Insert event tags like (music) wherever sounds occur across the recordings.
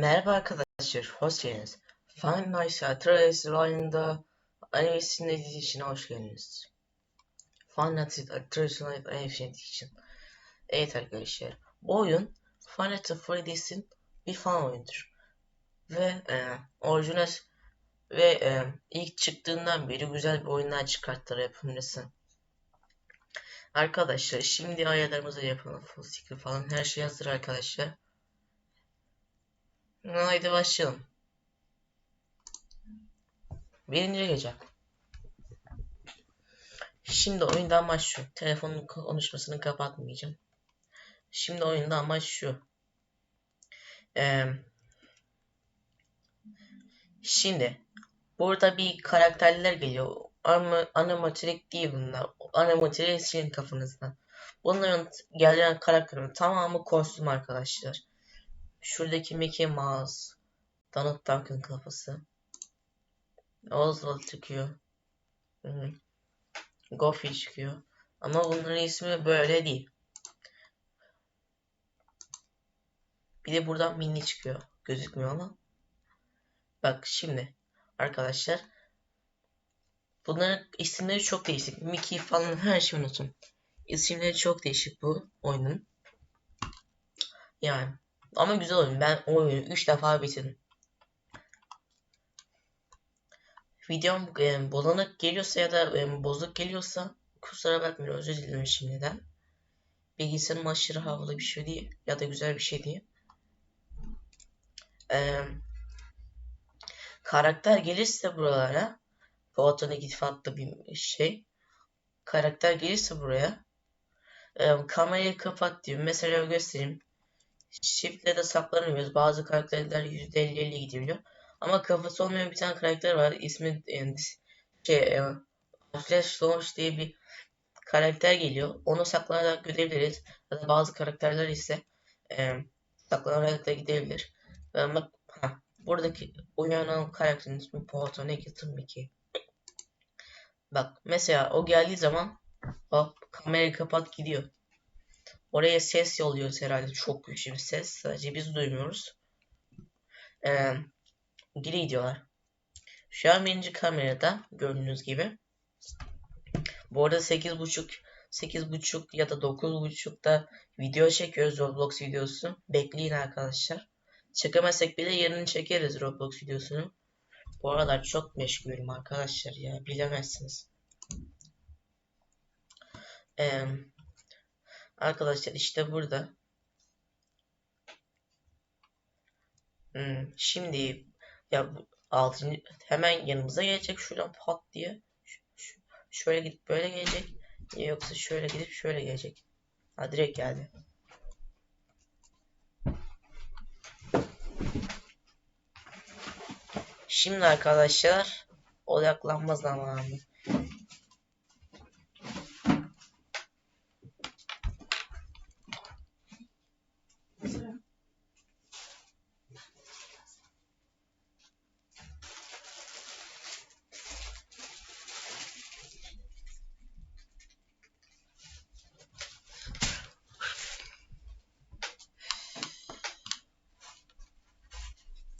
Merhaba arkadaşlar, hoş geldiniz. Nights at Freddy's oyununda animesinin edişine hoş geldiniz. Five Nights at Freddy's animesinin için. Evet arkadaşlar, bu oyun at Freddy's'in bir fan oyundur. Ve e, orijinal ve e, ilk çıktığından beri güzel bir oyunlar çıkarttılar yapımcısı. Arkadaşlar şimdi ayarlarımızı yapalım. Full screen falan her şey hazır arkadaşlar. Haydi başlayalım. Birinci gece. Şimdi oyunda amaç şu. Telefonun konuşmasını kapatmayacağım. Şimdi oyunda amaç şu. Ee, şimdi burada bir karakterler geliyor. Animatrik değil bunlar. Animatrik silin kafanızdan. Bunların gelen karakterin tamamı kostüm arkadaşlar. Şuradaki Mickey Mouse. Donald Duck'ın kafası. Oswald çıkıyor. Goofy çıkıyor. Ama bunların ismi böyle değil. Bir de buradan Minnie çıkıyor. Gözükmüyor ama. Bak şimdi arkadaşlar. Bunların isimleri çok değişik. Mickey falan her şeyi unutun. İsimleri çok değişik bu oyunun. Yani ama güzel oyun. Ben oyunu 3 defa bitirdim. Videom e, bulanık geliyorsa ya da e, bozuk geliyorsa kusura bakmayın özür dilerim şimdiden. Bilgisayarım aşırı havalı bir şey değil ya da güzel bir şey değil. E, karakter gelirse buralara Poat'a negatif adlı bir şey. Karakter gelirse buraya e, kamerayı kapat diyor. Mesela göstereyim. Shift'le de saklanamıyoruz. Bazı karakterler %50-50 gidebiliyor. Ama kafası olmayan bir tane karakter var. İsmi e, şey, e, Flash Launch diye bir karakter geliyor. Onu saklanarak görebiliriz. Ya da bazı karakterler ise e, saklanarak da gidebilir. E, bak, ha, buradaki uyanan karakterin ismi Porto Negative Mickey. Bak mesela o geldiği zaman hop kamerayı kapat gidiyor. Oraya ses yolluyoruz herhalde. Çok güçlü bir ses. Sadece biz duymuyoruz. Ee, geri gidiyorlar. Şu an birinci kamerada gördüğünüz gibi. Bu arada 8.5 8.5 ya da 9.5'da video çekiyoruz Roblox videosu. Bekleyin arkadaşlar. Çekemezsek bile yarın çekeriz Roblox videosunu. Bu aralar çok meşgulüm arkadaşlar ya bilemezsiniz. Ee, Arkadaşlar işte burada. Hmm, şimdi ya bu altıncı hemen yanımıza gelecek şuradan pat diye. Ş şöyle gidip böyle gelecek. Yoksa şöyle gidip şöyle gelecek. Ha direkt geldi. Şimdi arkadaşlar odaklanma zamanı.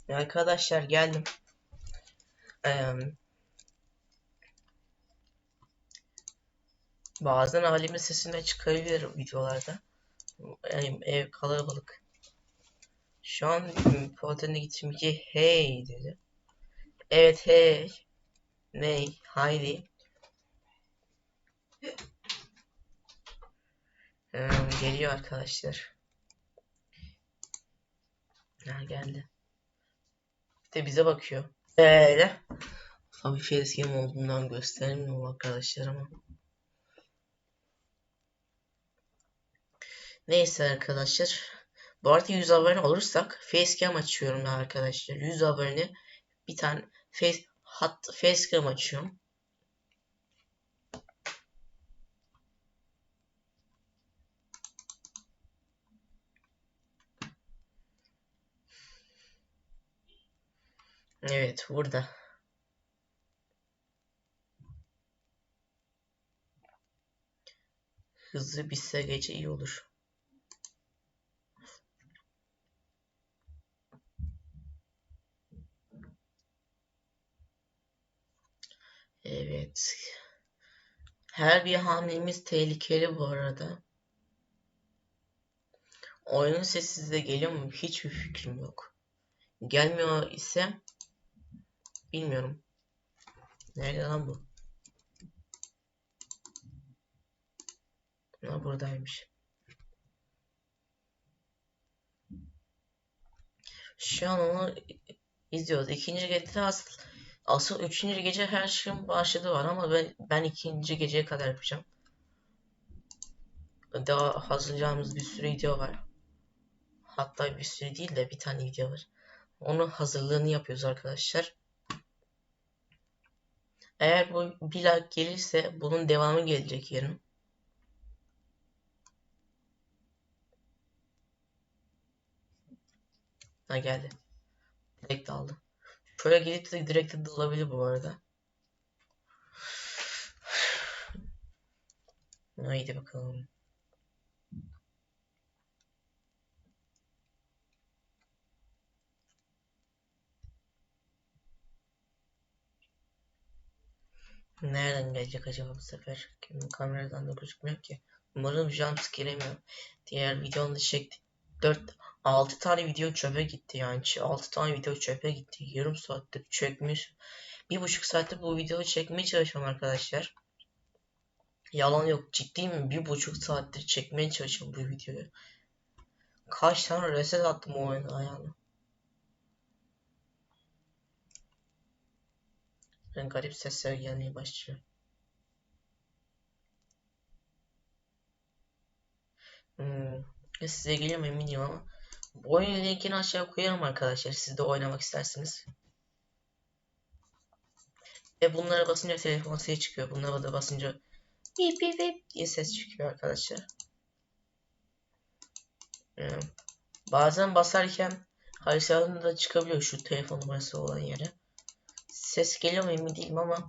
Arkadaşlar geldim. Ee, bazen alimin sesini çıkarabilirim videolarda. Yani ev kalabalık. Şu an Polat'ın gittim ki hey dedi. Evet hey. Ney? Haydi. Ee, geliyor arkadaşlar. Ha, geldi de bize bakıyor. Böyle. Tabii facecam olduğundan göstermiyorum arkadaşlar ama. Neyse arkadaşlar. Bu arada 100 abone olursak facecam açıyorum ya arkadaşlar. 100 abone bir tane face hat facecam açıyorum. Evet burada. Hızlı bitse gece iyi olur. Evet. Her bir hamlemiz tehlikeli bu arada. Oyunun sesi geliyor mu? Hiçbir fikrim yok. Gelmiyor ise bilmiyorum. Nerede lan bu? Ha buradaymış. Şu an onu izliyoruz. İkinci gecede asıl asıl üçüncü gece her şeyin başladı var ama ben ben ikinci geceye kadar yapacağım. Daha hazırlayacağımız bir sürü video var. Hatta bir sürü değil de bir tane video var. Onun hazırlığını yapıyoruz arkadaşlar. Eğer bu bir like gelirse bunun devamı gelecek yarın. Ha geldi. Direkt aldı. Şöyle gidip de direkt de dalabilir bu arada. (sighs) Haydi bakalım. Nereden gelecek acaba bu sefer? Kameradan da gözükmüyor ki. Umarım jumpscare yemiyor. Diğer videonda çektik. 4 6 tane video çöpe gitti yani. 6 tane video çöpe gitti. Yarım saattir çekmiş. Bir buçuk saattir bu videoyu çekmeye çalışıyorum arkadaşlar. Yalan yok. Ciddi mi? Bir buçuk saattir çekmeye çalışıyorum bu videoyu. Kaç tane reset attım o oyuna yani. Ben garip sesler gelmeye başlıyor. Hmm. Size geliyor eminim ama. Bu oyunun linkini aşağıya koyarım arkadaşlar. Siz de oynamak isterseniz. Ve bunlara basınca telefon sesi çıkıyor. Bunlara da basınca bip bip bip diye ses çıkıyor arkadaşlar. Ee, bazen basarken haritanın da çıkabiliyor şu telefon numarası olan yere. Ses geliyor mu emin değilim ama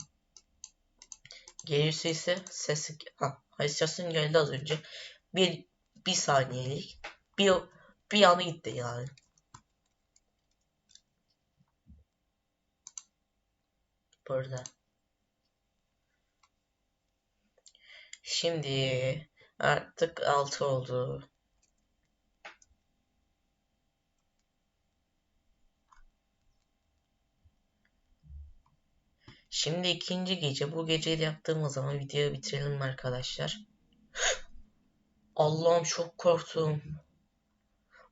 geliyorsa ise ses ha haritasyon geldi az önce. Bir bir saniyelik bir bir anı gitti yani. Burada. Şimdi artık 6 oldu. Şimdi ikinci gece. Bu geceyi yaptığımız zaman videoyu bitirelim arkadaşlar. (gasps) Allah'ım çok korktum.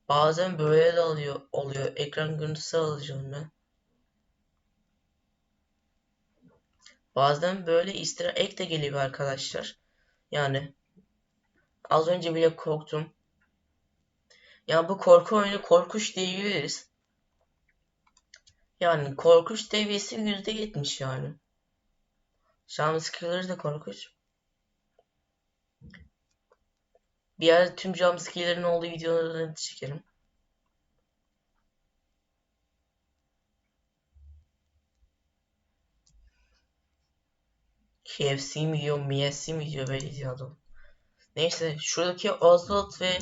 Bazen böyle de alıyor, oluyor. Ekran görüntüsü alacağım ben. Bazen böyle istira ek de geliyor arkadaşlar. Yani az önce bile korktum. Yani bu korku oyunu korkuş diyebiliriz. Yani korkuş seviyesi %70 yani. Jumpscare'ları da korkunç. Bir ara tüm jumpscare'lerin olduğu videolarını çekerim. KFC mi diyor, MSC mi diyor böyle diyordum. Neyse şuradaki Oswald ve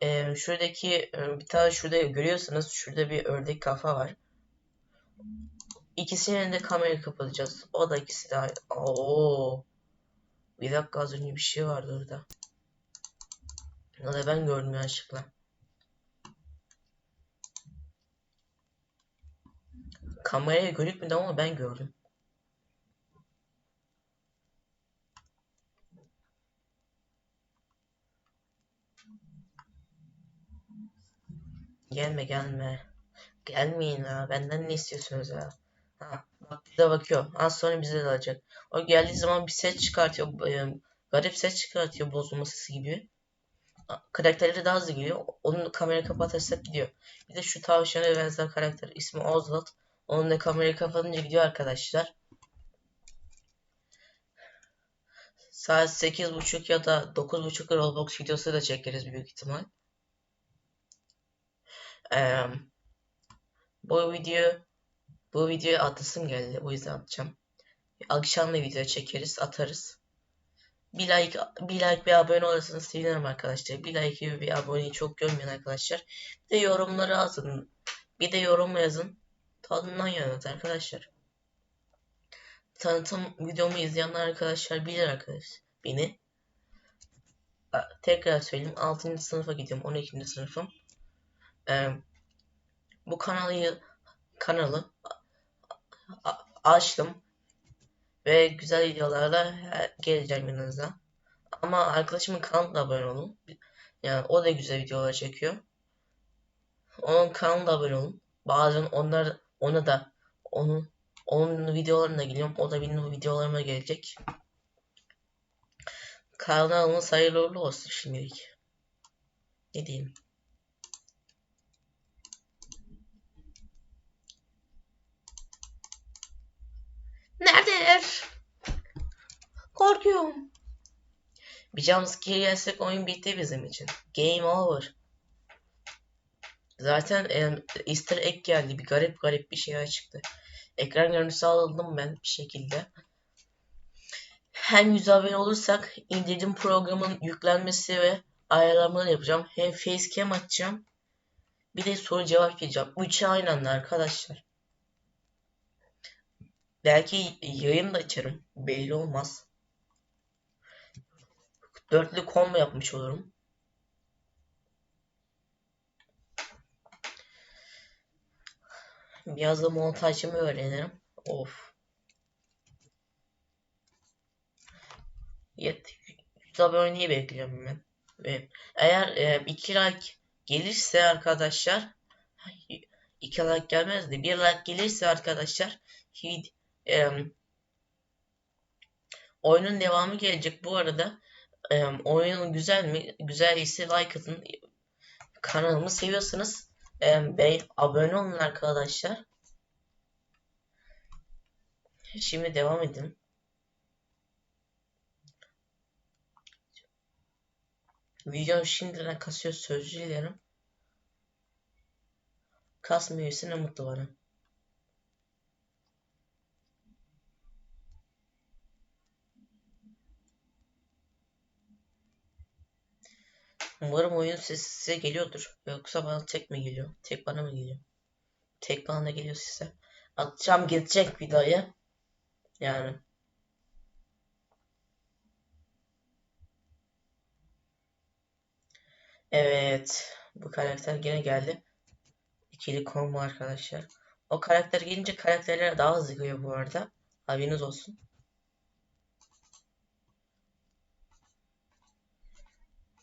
e, şuradaki e, bir tane şurada görüyorsunuz şurada bir ördek kafa var. İkisinin de kamerayı kapatacağız. O da ikisi de aynı. Oo. Bir dakika az önce bir şey vardı orada. O da ben gördüm yanlışlıkla. Kameraya gözükmedi ama ben gördüm. Gelme gelme. Gelmeyin ha. Benden ne istiyorsunuz ya? Ha, bak bize bakıyor. Az sonra bize de alacak. O geldiği zaman bir ses çıkartıyor. E, garip ses çıkartıyor bozulma sesi gibi. Karakterleri daha hızlı geliyor. Onun kamerayı kapatırsak gidiyor. Bir de şu tavşana benzer karakter ismi Oswald. Onun da kamerayı kapatınca gidiyor arkadaşlar. Saat 8.30 ya da 9.30 Roblox videosu da çekeriz büyük ihtimal. Ee, bu video bu videoya atasım geldi. O yüzden atacağım. Akşam da video çekeriz, atarız. Bir like, bir like bir abone olursanız sevinirim arkadaşlar. Bir like bir aboneyi çok görmeyin arkadaşlar. Bir de yorumları yazın. Bir de yorum yazın. Tadından yanıt arkadaşlar. tanıtım videomu izleyenler arkadaşlar bilir arkadaş beni. Tekrar söyleyeyim 6. sınıfa gidiyorum 12. sınıfım. Ee, bu kanalı kanalı açtım ve güzel videolarla e, geleceğim yanınıza. Ama arkadaşımın kanalına abone olun. Yani o da güzel videolar çekiyor. Onun kanalına abone olun. Bazen onlar ona da onun onun videolarına geliyorum. O da benim videolarıma gelecek. Kanalımız hayırlı uğurlu olsun şimdilik. Ne diyeyim? Neredeler? Korkuyorum. Bir jumpscare gelsek oyun bitti bizim için. Game over. Zaten em, Easter egg geldi. Bir garip garip bir şeyler çıktı. Ekran görüntüsü aldım ben bir şekilde. Hem yüz abone olursak indirdiğim programın yüklenmesi ve ayarlamaları yapacağım. Hem facecam açacağım. Bir de soru cevap yapacağım. Üçü aynı anda arkadaşlar. Belki yayın da açarım. Belli olmaz. Dörtlü combo yapmış olurum. Biraz da montajımı öğrenirim. Of. Yet 100 aboneyi bekliyorum ben. Ve eğer e, 2 like gelirse arkadaşlar 2 like gelmez de 1 like gelirse arkadaşlar e, oyunun devamı gelecek. Bu arada e, oyun güzel mi? Güzel ise like atın. Kanalımı seviyorsanız e, be, abone olun arkadaşlar. Şimdi devam edin. Video şimdiden kasıyor sözcü dilerim. Kasmıyorsa ne mutlu bana. Umarım oyun sesi size geliyordur. Yoksa bana tek mi geliyor? Tek bana mı geliyor? Tek bana da geliyor size. Atacağım gelecek videoya. Yani. Evet. Bu karakter yine geldi. İkili combo arkadaşlar. O karakter gelince karakterler daha hızlı geliyor bu arada. Haberiniz olsun.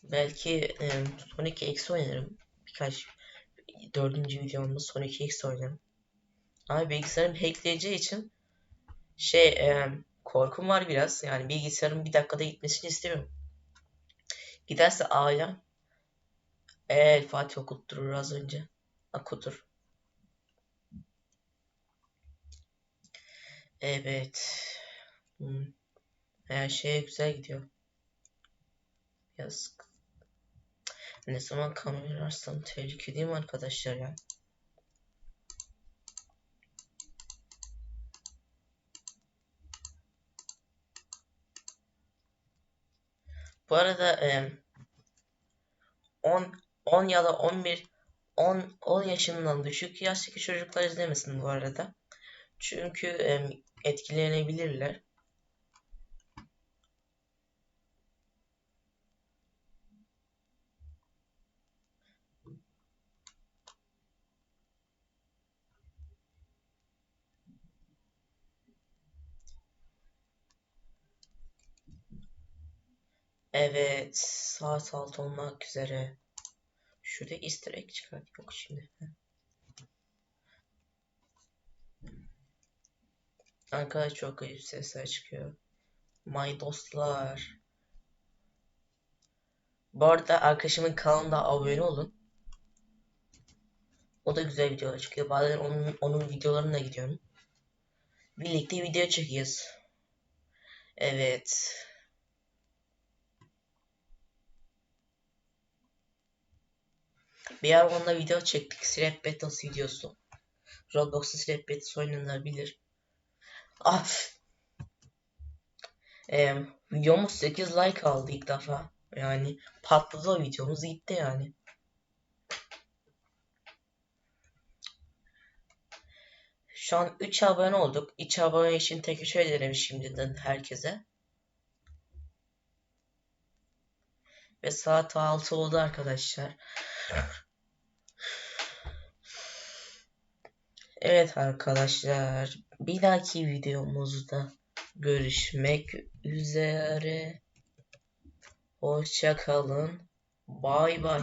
Belki e, Sonic X oynarım. Birkaç dördüncü videomda Sonic X oynarım. Abi bilgisayarım hackleyeceği için şey e, korkum var biraz. Yani bilgisayarın bir dakikada gitmesini istemiyorum. Giderse ailem Evet Fatih okutturur az önce. Akutur. Evet. Hmm. Her şey güzel gidiyor. Yazık. Ne zaman kamera açsam tehlike değil mi arkadaşlar ya? Bu arada e, 10 10 ya da 11 10 10 yaşından düşük yaştaki çocuklar izlemesin bu arada. Çünkü e, etkilenebilirler. Evet, saat 6 olmak üzere. Şurada easter egg çıkart. Yok şimdi. Arkadaş çok ayıp sesler çıkıyor. My dostlar. Bu arada arkadaşımın kanalına abone olun. O da güzel videolar çıkıyor. Bazen onun, onun videolarına gidiyorum. Birlikte video çekiyoruz. Evet. Bir ara onunla video çektik. Slap Battles videosu. Roblox'ta Slap Battles oynayanlar bilir. Af. Ee, videomuz 8 like aldı ilk defa. Yani patladı o videomuz gitti yani. Şu an 3 abone olduk. 3 abone için teşekkür ederim şimdiden herkese. Ve saat 6 oldu arkadaşlar. Evet arkadaşlar. Bir dahaki videomuzda görüşmek üzere. Hoşça kalın. Bay bay.